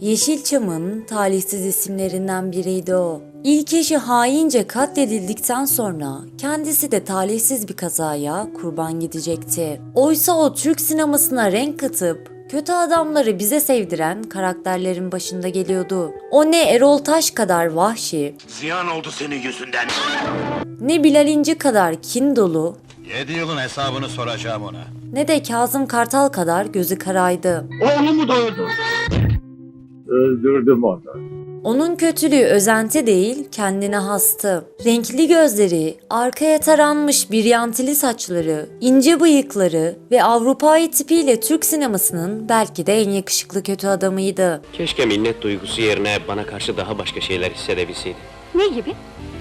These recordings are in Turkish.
Yeşilçam'ın talihsiz isimlerinden biriydi o. İlk eşi haince katledildikten sonra kendisi de talihsiz bir kazaya kurban gidecekti. Oysa o Türk sinemasına renk katıp kötü adamları bize sevdiren karakterlerin başında geliyordu. O ne Erol Taş kadar vahşi, Ziyan oldu senin yüzünden. ne Bilal İnci kadar kin dolu, Yedi yılın hesabını soracağım ona. ne de Kazım Kartal kadar gözü karaydı. Oğlumu doyurdu. Öldürdüm onu. Onun kötülüğü özenti değil, kendine hastı. Renkli gözleri, arkaya taranmış bir yantili saçları, ince bıyıkları ve Avrupa'yı tipiyle Türk sinemasının belki de en yakışıklı kötü adamıydı. Keşke minnet duygusu yerine bana karşı daha başka şeyler hissedebilseydi. Ne gibi?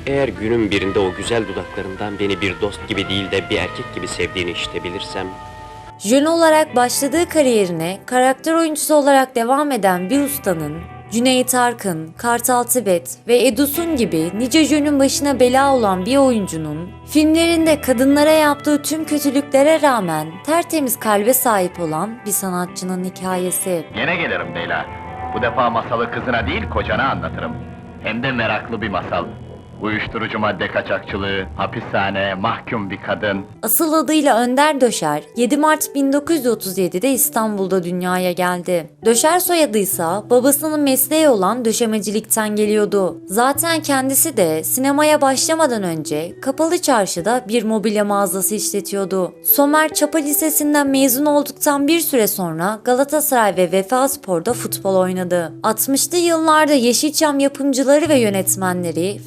Eğer günün birinde o güzel dudaklarından beni bir dost gibi değil de bir erkek gibi sevdiğini işte bilirsem... Jön olarak başladığı kariyerine karakter oyuncusu olarak devam eden bir ustanın Cüneyt Arkın, Kartal Tibet ve Edison gibi nice jönün başına bela olan bir oyuncunun filmlerinde kadınlara yaptığı tüm kötülüklere rağmen tertemiz kalbe sahip olan bir sanatçının hikayesi. Yine gelirim Leyla. Bu defa masalı kızına değil kocana anlatırım. Hem de meraklı bir masal. Uyuşturucu madde kaçakçılığı, hapishane, mahkum bir kadın. Asıl adıyla Önder Döşer, 7 Mart 1937'de İstanbul'da dünyaya geldi. Döşer soyadı ise babasının mesleği olan döşemecilikten geliyordu. Zaten kendisi de sinemaya başlamadan önce Kapalı Çarşı'da bir mobilya mağazası işletiyordu. Somer Çapa Lisesi'nden mezun olduktan bir süre sonra Galatasaray ve Vefa Spor'da futbol oynadı. 60'lı yıllarda Yeşilçam yapımcıları ve yönetmenleri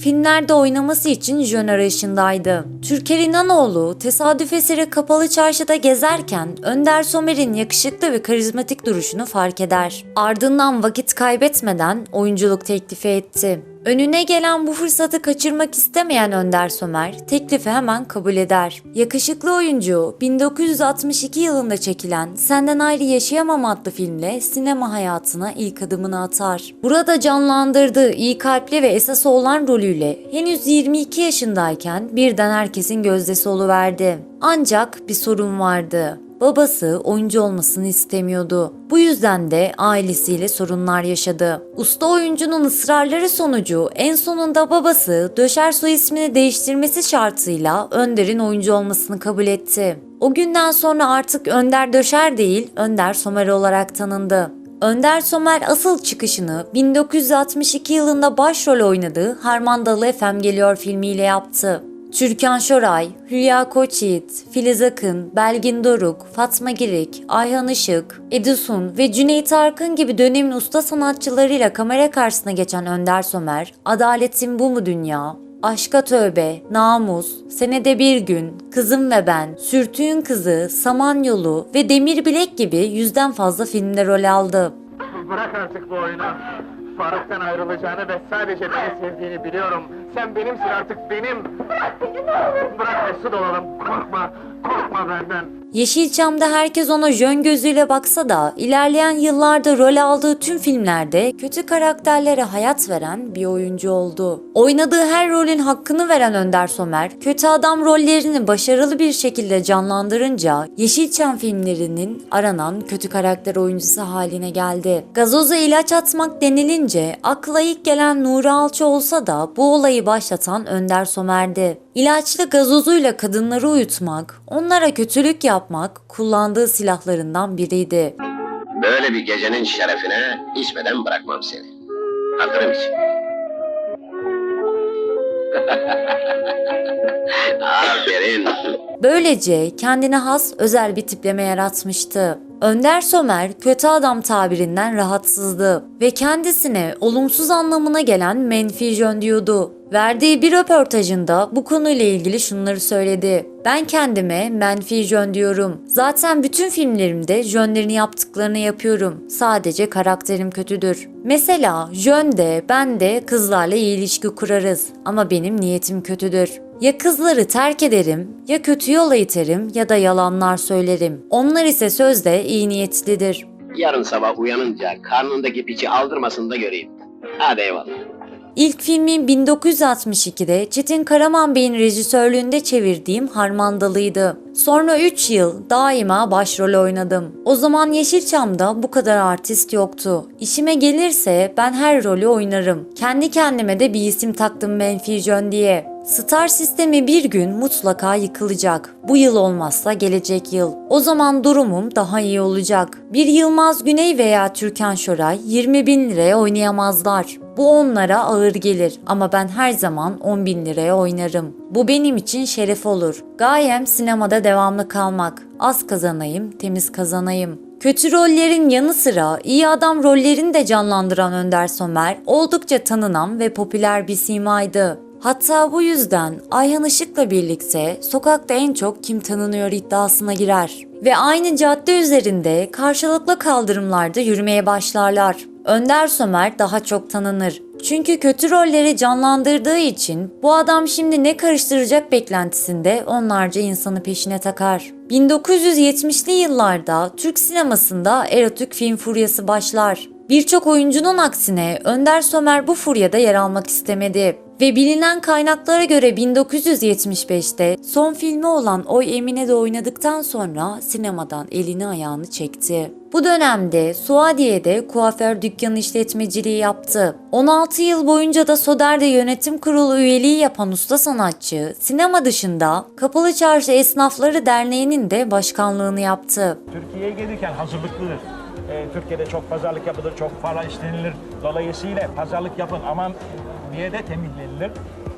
filmlerde oynaması için jön arayışındaydı. Türker İnanoğlu tesadüf eseri Kapalı Çarşı'da gezerken Önder Somer'in yakışıklı ve karizmatik duruşunu fark eder. Ardından vakit kaybetmeden oyunculuk teklifi etti. Önüne gelen bu fırsatı kaçırmak istemeyen Önder Somer teklifi hemen kabul eder. Yakışıklı oyuncu 1962 yılında çekilen Senden Ayrı Yaşayamam adlı filmle sinema hayatına ilk adımını atar. Burada canlandırdığı iyi kalpli ve esas olan rolüyle henüz 22 yaşındayken birden herkesin gözdesi oluverdi. Ancak bir sorun vardı. Babası oyuncu olmasını istemiyordu. Bu yüzden de ailesiyle sorunlar yaşadı. Usta oyuncunun ısrarları sonucu en sonunda babası Döşer soy ismini değiştirmesi şartıyla Önder'in oyuncu olmasını kabul etti. O günden sonra artık Önder Döşer değil, Önder Somer olarak tanındı. Önder Somer asıl çıkışını 1962 yılında başrol oynadığı Harmandalı FM Geliyor filmiyle yaptı. Türkan Şoray, Hülya Koçyiğit, Filiz Akın, Belgin Doruk, Fatma Girik, Ayhan Işık, Edison ve Cüneyt Arkın gibi dönemin usta sanatçılarıyla kamera karşısına geçen Önder Somer, Adaletin Bu Mu Dünya, Aşka Tövbe, Namus, Senede Bir Gün, Kızım ve Ben, Sürtüğün Kızı, Samanyolu ve Demir Bilek gibi yüzden fazla filmde rol aldı. Bırak artık bu oyunu. Faruk'tan ayrılacağını ve sadece beni sevdiğini biliyorum. Sen benimsin artık benim. Bırak beni ne olur. Bırak mesut olalım. Korkma. Korkma benden. Yeşilçam'da herkes ona jön gözüyle baksa da ilerleyen yıllarda rol aldığı tüm filmlerde kötü karakterlere hayat veren bir oyuncu oldu. Oynadığı her rolün hakkını veren Önder Somer, kötü adam rollerini başarılı bir şekilde canlandırınca Yeşilçam filmlerinin aranan kötü karakter oyuncusu haline geldi. Gazoza ilaç atmak denilince akla ilk gelen Nuri Alçı olsa da bu olayı başlatan Önder Somer'di. İlaçlı gazozuyla kadınları uyutmak, onlara kötülük yapmak kullandığı silahlarından biriydi. Böyle bir gecenin şerefine içmeden bırakmam seni. Hatırım için. Aferin. Böylece kendine has özel bir tipleme yaratmıştı. Önder Somer kötü adam tabirinden rahatsızdı ve kendisine olumsuz anlamına gelen menfi jön diyordu. Verdiği bir röportajında bu konuyla ilgili şunları söyledi. Ben kendime menfi jön diyorum. Zaten bütün filmlerimde jönlerini yaptıklarını yapıyorum. Sadece karakterim kötüdür. Mesela jön de ben de kızlarla iyi ilişki kurarız. Ama benim niyetim kötüdür. Ya kızları terk ederim, ya kötü yola iterim ya da yalanlar söylerim. Onlar ise sözde iyi niyetlidir. Yarın sabah uyanınca karnındaki piçi aldırmasın da göreyim. Hadi eyvallah. İlk filmi 1962'de Çetin Karaman Bey'in rejisörlüğünde çevirdiğim Harmandalı'ydı. Sonra 3 yıl daima başrol oynadım. O zaman Yeşilçam'da bu kadar artist yoktu. İşime gelirse ben her rolü oynarım. Kendi kendime de bir isim taktım Menfi Jön diye. Star sistemi bir gün mutlaka yıkılacak. Bu yıl olmazsa gelecek yıl. O zaman durumum daha iyi olacak. Bir Yılmaz Güney veya Türkan Şoray 20 bin liraya oynayamazlar. Bu onlara ağır gelir ama ben her zaman 10 bin liraya oynarım. Bu benim için şeref olur. Gayem sinemada devamlı kalmak. Az kazanayım, temiz kazanayım. Kötü rollerin yanı sıra iyi adam rollerini de canlandıran Önder Somer oldukça tanınan ve popüler bir simaydı. Hatta bu yüzden Ayhan Işık'la birlikte sokakta en çok kim tanınıyor iddiasına girer. Ve aynı cadde üzerinde karşılıklı kaldırımlarda yürümeye başlarlar. Önder Somer daha çok tanınır. Çünkü kötü rolleri canlandırdığı için bu adam şimdi ne karıştıracak beklentisinde onlarca insanı peşine takar. 1970'li yıllarda Türk sinemasında erotik film furyası başlar. Birçok oyuncunun aksine Önder Somer bu furyada yer almak istemedi ve bilinen kaynaklara göre 1975'te son filmi olan Oy Emine'de oynadıktan sonra sinemadan elini ayağını çekti. Bu dönemde Suadiye'de kuaför dükkanı işletmeciliği yaptı. 16 yıl boyunca da Soder'de yönetim kurulu üyeliği yapan usta sanatçı, sinema dışında Kapalı Çarşı Esnafları Derneği'nin de başkanlığını yaptı. Türkiye'ye gelirken hazırlıklıdır. Ee, Türkiye'de çok pazarlık yapılır, çok para işlenilir. Dolayısıyla pazarlık yapın aman diye de tembihlenilir.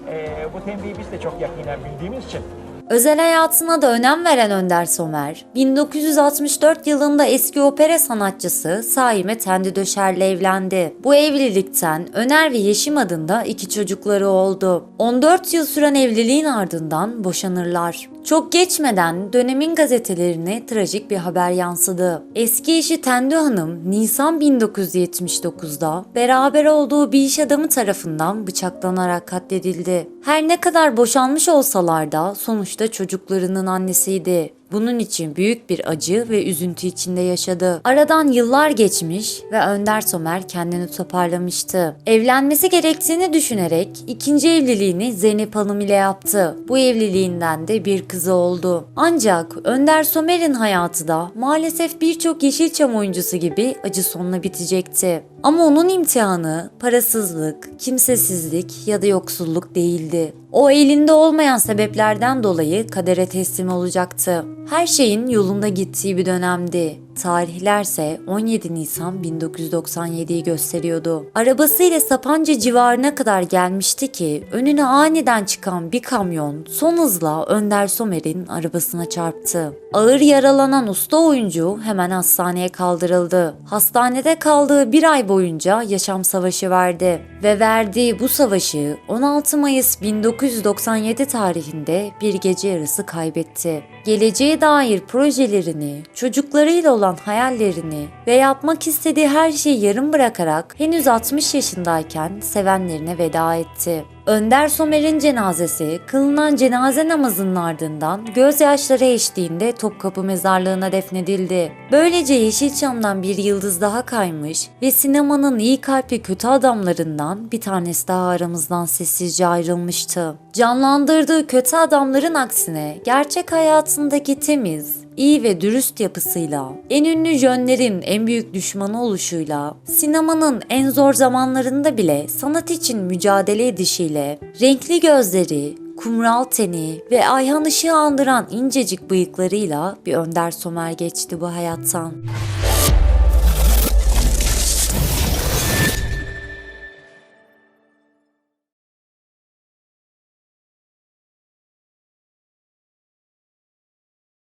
Ee, bu tembihi biz de çok yakinen bildiğimiz için Özel hayatına da önem veren Önder Somer, 1964 yılında eski opera sanatçısı Saime Tendi Döşer'le evlendi. Bu evlilikten Öner ve Yeşim adında iki çocukları oldu. 14 yıl süren evliliğin ardından boşanırlar. Çok geçmeden dönemin gazetelerine trajik bir haber yansıdı. Eski eşi Tendu Hanım Nisan 1979'da beraber olduğu bir iş adamı tarafından bıçaklanarak katledildi. Her ne kadar boşanmış olsalar da sonuçta çocuklarının annesiydi. Bunun için büyük bir acı ve üzüntü içinde yaşadı. Aradan yıllar geçmiş ve Önder Somer kendini toparlamıştı. Evlenmesi gerektiğini düşünerek ikinci evliliğini Zeynep Hanım ile yaptı. Bu evliliğinden de bir kızı oldu. Ancak Önder Somer'in hayatı da maalesef birçok Yeşilçam oyuncusu gibi acı sonla bitecekti. Ama onun imtihanı parasızlık, kimsesizlik ya da yoksulluk değildi. O elinde olmayan sebeplerden dolayı kadere teslim olacaktı. Her şeyin yolunda gittiği bir dönemdi. Tarihlerse 17 Nisan 1997'yi gösteriyordu. Arabasıyla Sapanca civarına kadar gelmişti ki önüne aniden çıkan bir kamyon son hızla Önder Somer'in arabasına çarptı. Ağır yaralanan usta oyuncu hemen hastaneye kaldırıldı. Hastanede kaldığı bir ay boyunca yaşam savaşı verdi ve verdiği bu savaşı 16 Mayıs 1997 tarihinde bir gece yarısı kaybetti. Geleceğe dair projelerini, çocuklarıyla olan hayallerini ve yapmak istediği her şeyi yarım bırakarak henüz 60 yaşındayken sevenlerine veda etti. Önder Somer'in cenazesi kılınan cenaze namazının ardından gözyaşları eşliğinde Topkapı Mezarlığı'na defnedildi. Böylece Yeşilçam'dan bir yıldız daha kaymış ve sinemanın iyi kalpli kötü adamlarından bir tanesi daha aramızdan sessizce ayrılmıştı. Canlandırdığı kötü adamların aksine gerçek hayatındaki temiz, iyi ve dürüst yapısıyla, en ünlü jönlerin en büyük düşmanı oluşuyla, sinemanın en zor zamanlarında bile sanat için mücadele edişiyle, renkli gözleri, kumral teni ve Ayhan Işık'ı andıran incecik bıyıklarıyla bir Önder Somer geçti bu hayattan.